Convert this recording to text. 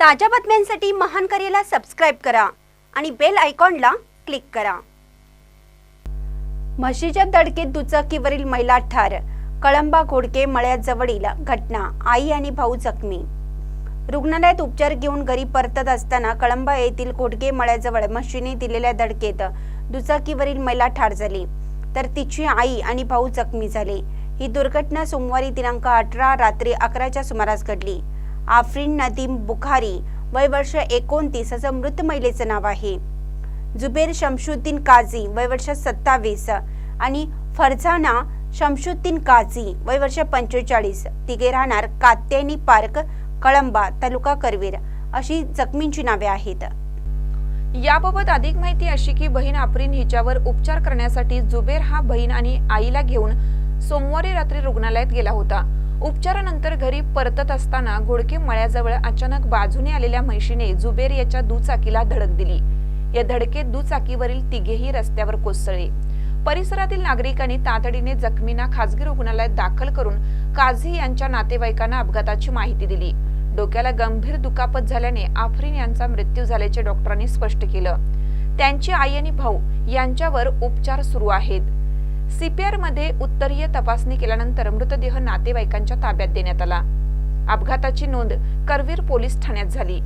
ताज्या बातम्यांसाठी महान करेला सबस्क्राईब करा आणि बेल आयकॉनला क्लिक करा. म्हशीच्या दडकेत दुचाकीवरील महिला ठार. कळंबा घोडके मळ्याजवळील घटना. आई आणि भाऊ जखमी. रुग्णालयात उपचार घेऊन घरी परतत असताना कळंबा येथील घोडके मळ्याजवळ म्हशीने दिलेल्या धडकेत दुचाकीवरील महिला ठार झाली. तर तिची आई आणि भाऊ जखमी झाले. ही दुर्घटना सोमवारी दिनांक अठरा रात्री अकराच्या सुमारास घडली. आफरीन नदीम बुखारी वय वर्ष एकोणतीस असं मृत महिलेचं नाव आहे. जुबेर शमशुद्दीन काझी वय वर्ष सत्तावीस आणि फरझाना शमशुद्दीन काझी वय वर्ष पंचेचाळीस. तिघे राहणार कात्यायनी पार्क कळंबा तालुका करवीर अशी जखमींची नावे आहेत. याबाबत अधिक माहिती अशी की बहीण आफरीन हिच्यावर उपचार करण्यासाठी जुबेर हा बहीण आणि आईला घेऊन सोमवारी रात्री रुग्णालयात गेला होता. उपचारानंतर घरी परतत असताना घोडके मळ्याजवळ अचानक बाजूने आलेल्या म्हशीने जुबेर याच्या दुचाकीला धडक दिली. या धडकेत दुचाकीवरील तिघेही रस्त्यावर कोसळले. परिसरातील नागरिकांनी तातडीने जखमींना खासगी रुग्णालयात दाखल करून काझी यांच्या नातेवाईकांना अपघाताची माहिती दिली. डोक्याला गंभीर दुखापत झाल्याने आफ्रिन यांचा मृत्यू झाल्याचे डॉक्टरांनी स्पष्ट केलं. त्यांची आई आणि भाऊ यांच्यावर उपचार सुरू आहेत. सीपीआरमध्ये उत्तरीय तपासणी केल्यानंतर मृतदेह नातेवाईकांच्या ताब्यात देण्यात आला. अपघाताची नोंद करवीर पोलीस ठाण्यात झाली.